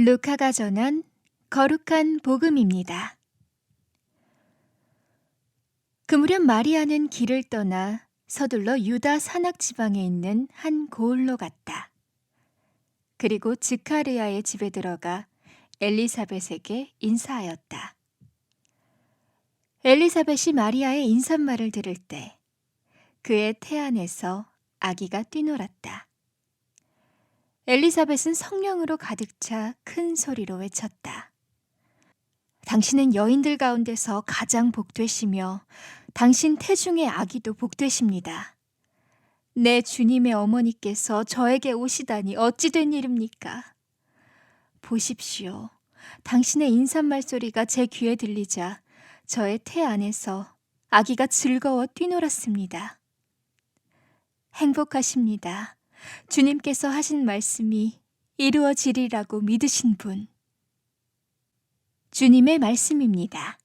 루카가 전한 거룩한 복음입니다. 그 무렵 마리아는 길을 떠나 서둘러 유다 산악 지방에 있는 한 고을로 갔다. 그리고 지카르야의 집에 들어가 엘리사벳에게 인사하였다. 엘리사벳이 마리아의 인사말을 들을 때 그의 태안에서 아기가 뛰놀았다. 엘리사벳은 성령으로 가득 차 큰 소리로 외쳤다. 당신은 여인들 가운데서 가장 복되시며 당신 태중의 아기도 복되십니다. 내 주님의 어머니께서 저에게 오시다니 어찌 된 일입니까? 보십시오. 당신의 인사말 소리가 제 귀에 들리자 저의 태 안에서 아기가 즐거워 뛰놀았습니다. 행복하십니다. 주님께서 하신 말씀이 이루어지리라고 믿으신 분. 주님의 말씀입니다.